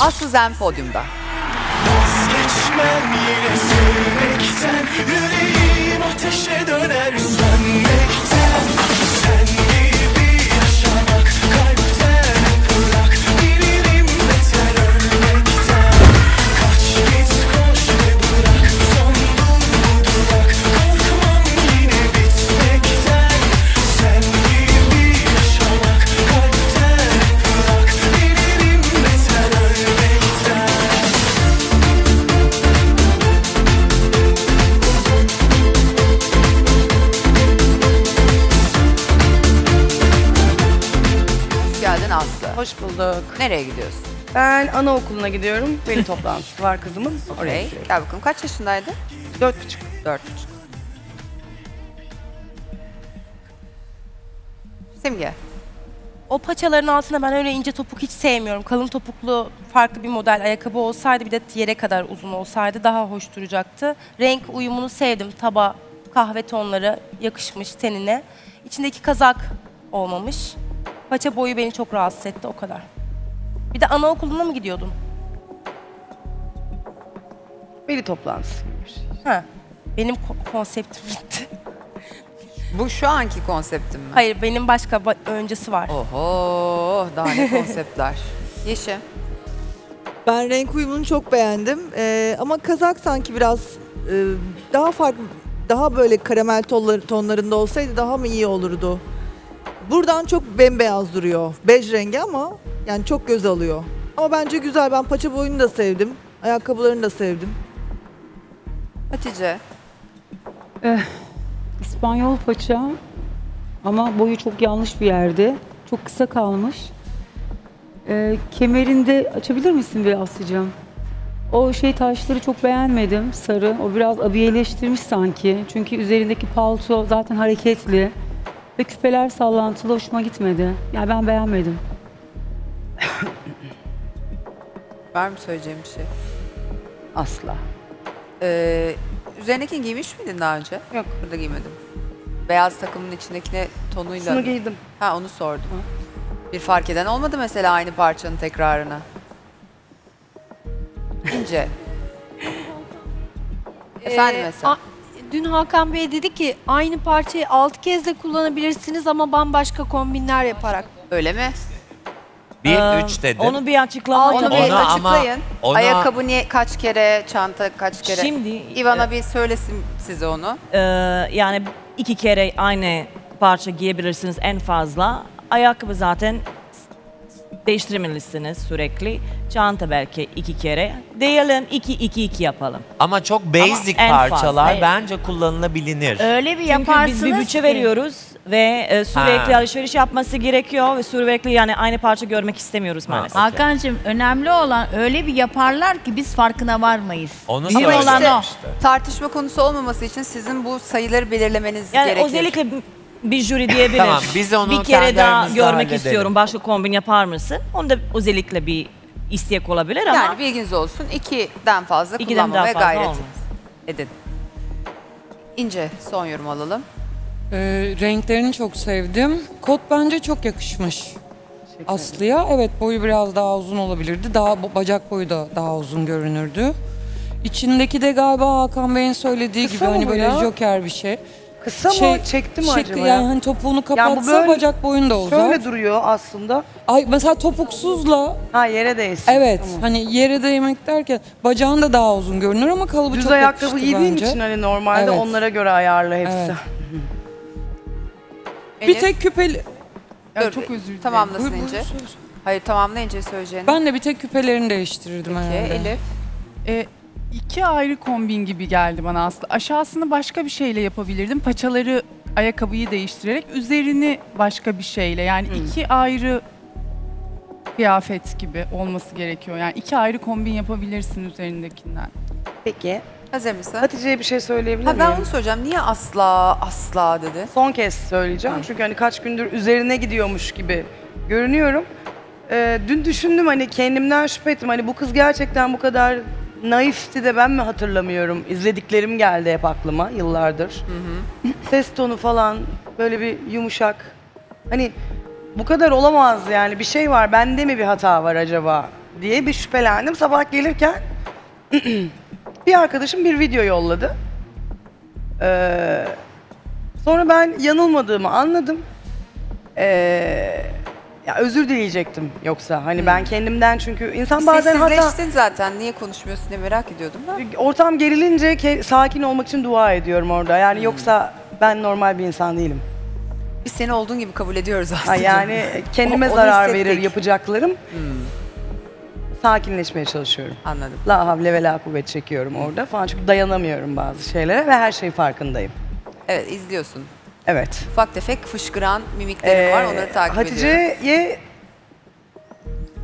Aslı Zen podyumda. Vazgeçmem yine sevmekten Yüreğim ateşe döner sönmekten Sen Nereye gidiyorsun? Ben anaokuluna gidiyorum. Veli toplantısı var kızımın. Oraya gidiyorum. Gel bakalım kaç yaşındaydın? Dört buçuk. Dört buçuk. Simge. O paçaların altına ben öyle ince topuk hiç sevmiyorum. Kalın topuklu farklı bir model ayakkabı olsaydı bir de yere kadar uzun olsaydı daha hoş duracaktı. Renk uyumunu sevdim. Taba, kahve tonları yakışmış tenine. İçindeki kazak olmamış. Paça boyu beni çok rahatsız etti o kadar. Bir de anaokuluna mı gidiyordun? Veli toplantısı. Ha. Benim ko- konseptim gitti. Bu şu anki konseptim mi? Hayır benim başka ba- öncesi var. Oho daha ne konseptler. Yeşim. Ben renk uyumunu çok beğendim. Ee, ama kazak sanki biraz e, daha farklı, daha böyle karamel tonlar, tonlarında olsaydı daha mı iyi olurdu? Buradan çok bembeyaz duruyor. Bej rengi ama yani çok göz alıyor. Ama bence güzel. Ben paça boyunu da sevdim. Ayakkabılarını da sevdim. Hatice. İspanyol paça ama boyu çok yanlış bir yerde. Çok kısa kalmış. Ee, kemerinde açabilir misin bir Aslı'cığım? O şey taşları çok beğenmedim. Sarı. O biraz abiyeleştirmiş sanki. Çünkü üzerindeki palto zaten hareketli. Ve küpeler sallantılı hoşuma gitmedi. Yani ben beğenmedim. Var mı söyleyeceğim bir şey? Asla. Ee, üzerindekini giymiş miydin daha önce? Yok. Burada giymedim. Beyaz takımın içindekine tonuyla. Şunu giydim. Ha onu sordum. Bir fark eden olmadı mesela aynı parçanın tekrarına. İnce. Efendim Ee, mesela. a- Dün Hakan Bey dedi ki aynı parçayı altı kez de kullanabilirsiniz ama bambaşka kombinler yaparak. Öyle mi? Bir Ee, üç dedim. Onu bir açıklama Onu bir Onu ama- açıklayın. onu- Ayakkabı niye kaç kere, çanta kaç kere? Şimdi İvana bir söylesin size onu. e, yani iki kere aynı parça giyebilirsiniz en fazla. Ayakkabı zaten değiştirmelisiniz sürekli. Çanta belki iki kere. Diyelim iki iki iki yapalım. Ama çok basic en fazla, parçalar evet. bence kullanılabilir. Öyle bir Çünkü yaparsınız biz bir bütçe ki- veriyoruz ve e, sürekli Ha. alışveriş yapması gerekiyor ve sürekli yani aynı parça görmek istemiyoruz maalesef. Hakan'cığım önemli olan öyle bir yaparlar ki biz farkına varmayız. Onu Mühim söylüyorum olan o. işte. Tartışma konusu olmaması için sizin bu sayıları belirlemeniz Yani gerekir. özellikle bir jüri diyebilir. Tamam, biz onu bir kere daha aramızda görmek halledelim. istiyorum. Başka kombin yapar mısın? Onu da özellikle bir istek olabilir ama Yani bilginiz olsun. ikiden fazla İkiden kullanmamaya daha fazla gayret olmaz. edin. İnce son yorum alalım. Ee, renklerini çok sevdim. Kot bence çok yakışmış. Aslı'ya evet boyu biraz daha uzun olabilirdi. Daha bo- bacak boyu da daha uzun görünürdü. İçindeki de galiba Hakan Bey'in söylediği Kısa gibi mı hani bu böyle ya? joker bir şey. Kısa Şey- mı? Çekti mi Şey, acaba yani ya? hani topuğunu kapatsa böyle- bacak boyun da uzar. Şöyle duruyor aslında. Ay mesela topuksuzla Ha yere değsin. evet Tamam. hani yere değmek derken bacağın da daha uzun görünür ama kalıbı Düz çok ayakkabı yakıştı giydiğim bence. için hani normalde Evet. onlara göre ayarlı hepsi. Evet. Bir tek küpeli... dur, çok özür dilerim. Tamamlasın Buyur, söyle. Hayır tamamla İnce söyleyeceğini. Ben de bir tek küpelerini değiştirirdim Peki, herhalde. Elif. E, iki ayrı kombin gibi geldi bana aslında. Aşağısını başka bir şeyle yapabilirdim. Paçaları ayakkabıyı değiştirerek üzerini başka bir şeyle. Yani iki ayrı kıyafet gibi olması gerekiyor. Yani iki ayrı kombin yapabilirsin üzerindekinden. Peki. Hazır mısın? Hatice'ye bir şey söyleyebilir Ha, ben miyim? onu söyleyeceğim. Niye asla asla dedi? Son kez söyleyeceğim. Çünkü hani kaç gündür üzerine gidiyormuş gibi görünüyorum. Ee, dün düşündüm hani kendimden şüphe ettim. Hani bu kız gerçekten bu kadar naifti de ben mi hatırlamıyorum? İzlediklerim geldi hep aklıma yıllardır. Ses tonu falan böyle bir yumuşak. Hani bu kadar olamaz yani bir şey var. Bende mi bir hata var acaba diye bir şüphelendim. Sabah gelirken bir arkadaşım bir video yolladı. Ee, sonra ben yanılmadığımı anladım. Ee, ya özür dileyecektim yoksa. Hani ben kendimden çünkü insan bazen hata... Sessizleştin zaten. Niye konuşmuyorsun diye merak ediyordum ben. Ortam gerilince ke- sakin olmak için dua ediyorum orada. Yani yoksa ben normal bir insan değilim. Biz seni olduğun gibi kabul ediyoruz aslında. Ha, yani kendime O- onu zarar hissettik. verir yapacaklarım. Sakinleşmeye çalışıyorum. Anladım. La havle ve la kuvvet çekiyorum orada falan. Çünkü dayanamıyorum bazı şeylere ve her şey farkındayım. Evet izliyorsun. Evet. Ufak tefek fışkıran mimiklerin var. Ee, Onları takip ediyorum. Hatice'ye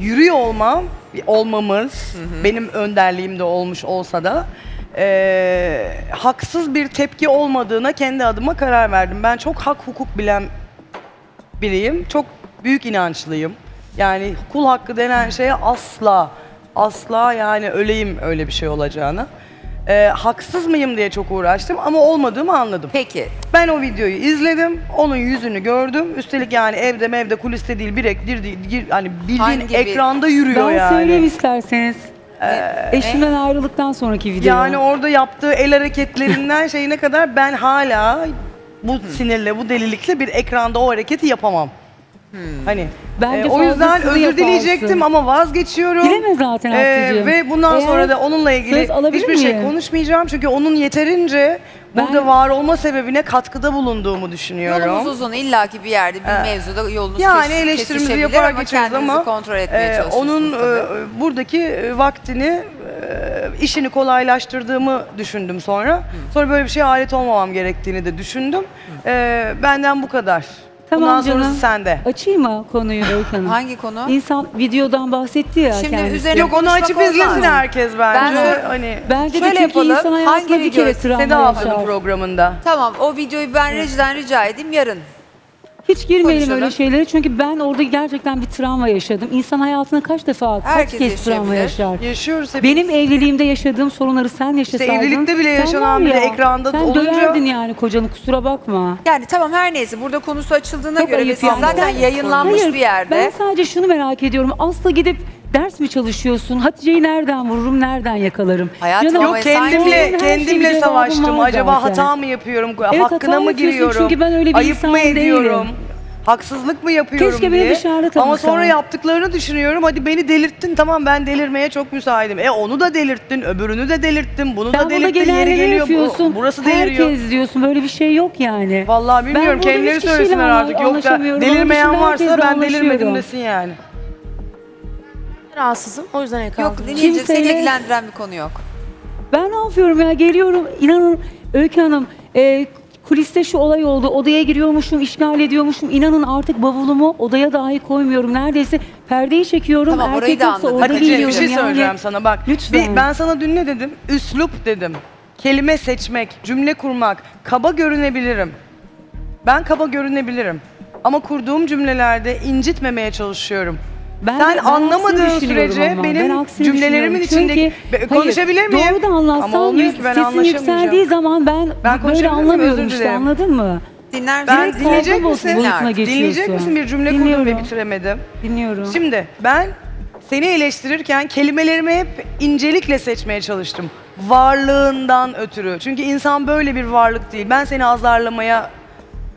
yürüyor olmam, olmamız benim önderliğimde olmuş olsa da ee, haksız bir tepki olmadığına kendi adıma karar verdim. Ben çok hak hukuk bilen biriyim. Çok büyük inançlıyım. Yani kul hakkı denen şeye asla asla yani öleyim öyle bir şey olacağına. Ee, haksız mıyım diye çok uğraştım ama olmadığımı anladım. Peki. Ben o videoyu izledim, onun yüzünü gördüm. Üstelik yani evde mevde kuliste değil, bir ek, dir, dir, dir- hani bildiğin Hangi bir- ekranda yürüyor Ben yani. söyleyeyim isterseniz. Eşimden ayrıldıktan sonraki video. Yani orada yaptığı el hareketlerinden şeyine kadar ben hala bu sinirle, bu delilikle bir ekranda o hareketi yapamam. Hani Bence e, o yüzden fazlasını özür yaparsın. dileyecektim ama vazgeçiyorum. Dileme zaten Ee, Aslı'cığım. ve bundan Eğer sonra da onunla ilgili alabilir hiçbir şey miyim? konuşmayacağım. Çünkü onun yeterince burada Ben- var olma sebebine katkıda bulunduğumu düşünüyorum. Yolumuz uzun. illaki bir yerde bir Ee, mevzuda yolunuz Yani keş- eleştirimizi kesişebilir yaparak ama geçiyoruz kendinizi ama kontrol etmeye e, çalışıyorsunuz onun tabii. e, buradaki e, vaktini e, işini kolaylaştırdığımı düşündüm sonra. Sonra böyle bir şeye alet olmamam gerektiğini de düşündüm. E, benden bu kadar. Tamam Bundan canım. sonrası sende. Açayım mı konuyu Öykü Hanım? Hangi konu? İnsan videodan bahsetti ya Şimdi kendisi. üzerine Yok onu konuşmak açıp olmaz. izlesin herkes bence. Ben- hani Bence Şöyle de çünkü yapalım, insan hayatında hangi bir kere video? travma Seda yaşar. Haftan'ın programında. Tamam o videoyu ben rejiden rica edeyim yarın. Hiç girmeyelim Konuşalım. öyle şeylere çünkü ben orada gerçekten bir travma yaşadım. İnsan hayatında kaç defa, kaç Herkes kez travma yaşayabilir. yaşar. Yaşıyoruz hep. Benim evliliğimde yaşadığım sorunları sen yaşasaydın. evlilikte bile sen yaşanan var bile ekranda sen olunca- döverdin yani kocanı kusura bakma. Yani tamam her neyse burada konusu açıldığına Çok göre ve ayıp siz yani. zaten Sen- yayınlanmış Hayır, bir yerde. Ben sadece şunu merak ediyorum. Asla gidip ders mi çalışıyorsun? Hatice'yi nereden vururum, nereden yakalarım? Hayatım Canım, ama Yok kendimle Sorunun her şeyin kendimle cevabı savaştım. var Acaba zaten. hata mı yapıyorum? Evet, Hakkına hata mı yapıyorsun giriyorum? çünkü ben öyle bir Ayıp insan mı ediyorum? değilim. Haksızlık mı yapıyorum Keşke beni diye. dışarıda Ama tanısan. sonra yaptıklarını düşünüyorum. Hadi beni delirttin. Tamam ben delirmeye çok müsaitim. E onu da delirttin, öbürünü de delirttin, bunu Sen da burada delirttin. Yeri genelleme geliyor. bu- yapıyorsun. Burası deliriyor. Herkes diyorsun. Böyle bir şey yok yani. Vallahi bilmiyorum. burada Kendileri kişiyle söylesinler anla- artık. Yok da anlaşamıyorum. Onun delirmeyen dışında varsa herkesle ben delirmedim anlaşıyorum. desin yani. Rahatsızım. O yüzden el Yok kaldırdım. dinleyeceğim seni Kimseyle- ilgilendiren bir konu yok. Ben ne yapıyorum ya? Geliyorum. inanın Öykü Hanım. E, kuliste şu olay oldu. Odaya giriyormuşum, işgal ediyormuşum. İnanın artık bavulumu odaya dahi koymuyorum. Neredeyse perdeyi çekiyorum. Tamam, orayı Erkek da yoksa anladım. orada Hatice bir geliyorum. şey yani. söyleyeceğim sana bak. Lütfen. Bir- ben sana dün ne dedim? Üslup dedim. Kelime seçmek, cümle kurmak. Kaba görünebilirim. Ben kaba görünebilirim. Ama kurduğum cümlelerde incitmemeye çalışıyorum. Ben- Sen ben anlamadığın aksini düşünüyorum sürece ama. benim Ben aksini cümlelerimin düşünüyorum. içindeki... Çünkü- Be- konuşabilir Hayır, miyim? Doğru da Ama olmuyor yüz- ki ben sesin anlaşamayacağım. yükseldiği zaman ben, Ben böyle konuşabilir miyim? anlamıyorum Özür işte dilerim. anladın mı? Dinler Ben misin? dinleyecek misin? geçiyorsun. Dinleyecek misin? Bir cümle kurdum ve Dinliyorum. bitiremedim. Dinliyorum. Şimdi ben seni eleştirirken kelimelerimi hep incelikle seçmeye çalıştım. Varlığından ötürü. Çünkü insan böyle bir varlık değil. Ben seni azarlamaya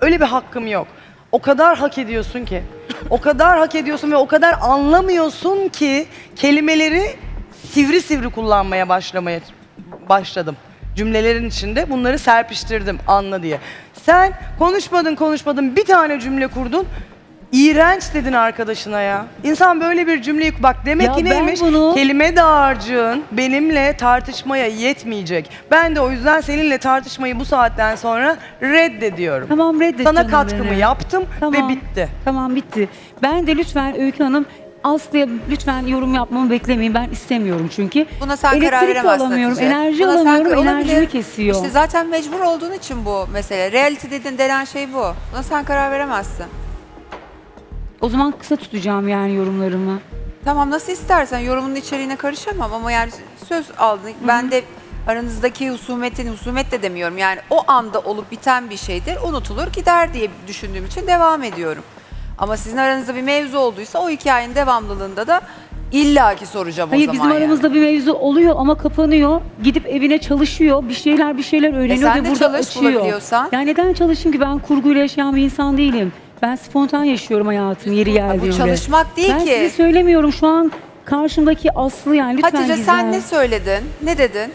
öyle bir hakkım yok. O kadar hak ediyorsun ki. O kadar hak ediyorsun ve o kadar anlamıyorsun ki kelimeleri sivri sivri kullanmaya başlamaya başladım. Cümlelerin içinde bunları serpiştirdim anla diye. Sen konuşmadın konuşmadın bir tane cümle kurdun. İğrenç dedin arkadaşına ya. İnsan böyle bir cümleyi bak demek Ya ki ben neymiş? bunu- Kelime dağarcığın benimle tartışmaya yetmeyecek. Ben de o yüzden seninle tartışmayı bu saatten sonra reddediyorum. Tamam reddet Sana canım katkımı beni. yaptım ve bitti. Tamam bitti. Ben de lütfen Öykü Hanım Aslı'ya lütfen yorum yapmamı beklemeyin. Ben istemiyorum çünkü. Buna sen Elektrik karar de veremezsin alamıyorum, Hatice. enerji Buna sen alamıyorum, olabilir. enerjimi kesiyor. İşte zaten mecbur olduğun için bu mesele. Reality dedin denen şey bu. Buna sen karar veremezsin. O zaman kısa tutacağım yani yorumlarımı. Tamam nasıl istersen yorumunun içeriğine karışamam ama yani söz aldın. Ben de aranızdaki husumetin, husumet de demiyorum. Yani o anda olup biten bir şeydir. Unutulur gider diye düşündüğüm için devam ediyorum. Ama sizin aranızda bir mevzu olduysa o hikayenin devamlılığında da İlla ki soracağım Hayır o bizim zaman yani. aramızda bir mevzu oluyor ama kapanıyor. Gidip evine çalışıyor. Bir şeyler bir şeyler öğreniyor E sen ve de burada çalış açıyor. bulabiliyorsan. Ya neden çalışayım ki ben kurguyla yaşayan bir insan değilim. Ben spontan yaşıyorum hayatımı yeri geldiğinde. Bu çalışmak değil ben ki. size söylemiyorum şu an karşımdaki Aslı yani lütfen Hatice güzel. sen ne söyledin? Ne dedin?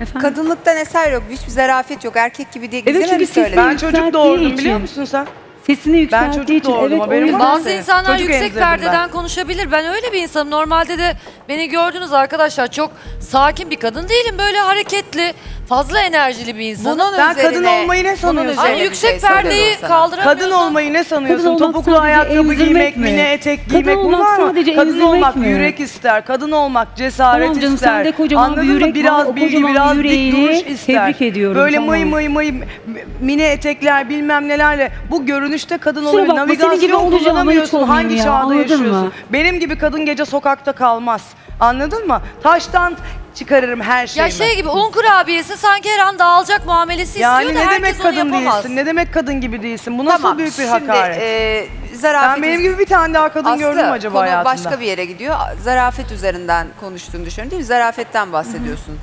Efendim? Kadınlıktan eser yok. Hiçbir zarafet yok. Erkek gibi diye Evet, çünkü mi söyledin? sesini Ben çocuk doğurdum biliyor için. musun sen? Sesini yükselttiği çocuk için. doğurdum, evet, haberim var. Bazı insanlar Çocuk yüksek perdeden ben. konuşabilir. Ben öyle bir insanım. Normalde de beni gördünüz arkadaşlar çok sakin bir kadın değilim. Böyle hareketli, fazla enerjili bir insanım. Bunun Sen üzerine, kadın olmayı ne sanıyorsun? üzerine Ama bir yüksek şey soruyorum perdeyi sana. kaldıramıyorsun. Kadın olmayı ne sanıyorsun? Kadın olmak Topuklu sadece ayakkabı emzirmek giymek, mi? mini etek Kadın giymek olmak bunlar mı? sadece Kadın emzirmek olmak mi? yürek ister. Kadın olmak cesaret Tamam canım, ister. sende kocaman Anladın bir mı? yürek Biraz var, o bilgi, kocaman biraz dik yüreğini duruş ister. tebrik ediyorum, Böyle tamam. mıy mıy mıy mini etekler bilmem nelerle bu görünüşte kadın Kusura oluyor. bakma, senin gibi Navigasyon olacağım ama hiç kullanamıyorsun. olmayayım Hangi ya, çağda anladın yaşıyorsun? Benim gibi kadın gece sokakta kalmaz. Anladın mı? Taştan çıkarırım her şeyi. Ya şey gibi un kurabiyesi sanki her an dağılacak muamelesi yani istiyor da ne herkes demek onu kadın yapamaz. değilsin? Ne demek kadın gibi değilsin? Bu nasıl Tamam. büyük bir Şimdi hakaret? e, zarafet ben benim gibi bir tane daha kadın Aslı, gördüm acaba konu hayatımda? başka bir yere gidiyor. Zarafet üzerinden konuştuğunu düşünüyorum değil mi? Zarafetten bahsediyorsun.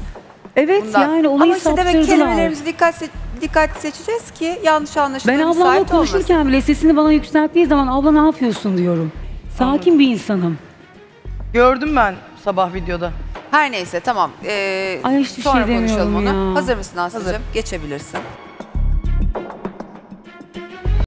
Evet Bundan. yani olayı Ama işte demek saptırdılar. kelimelerimizi dikkat se- dikkat seçeceğiz ki yanlış anlaşılma Ben ablamla müsait olmasın. konuşurken bile sesini bana yükselttiği zaman abla ne yapıyorsun diyorum. Sakin bir insanım. Gördüm ben sabah videoda. Her neyse tamam. Ee, Ay, hiçbir sonra şey konuşalım onu. ya. Hazır mısın Aslı'cığım? Geçebilirsin.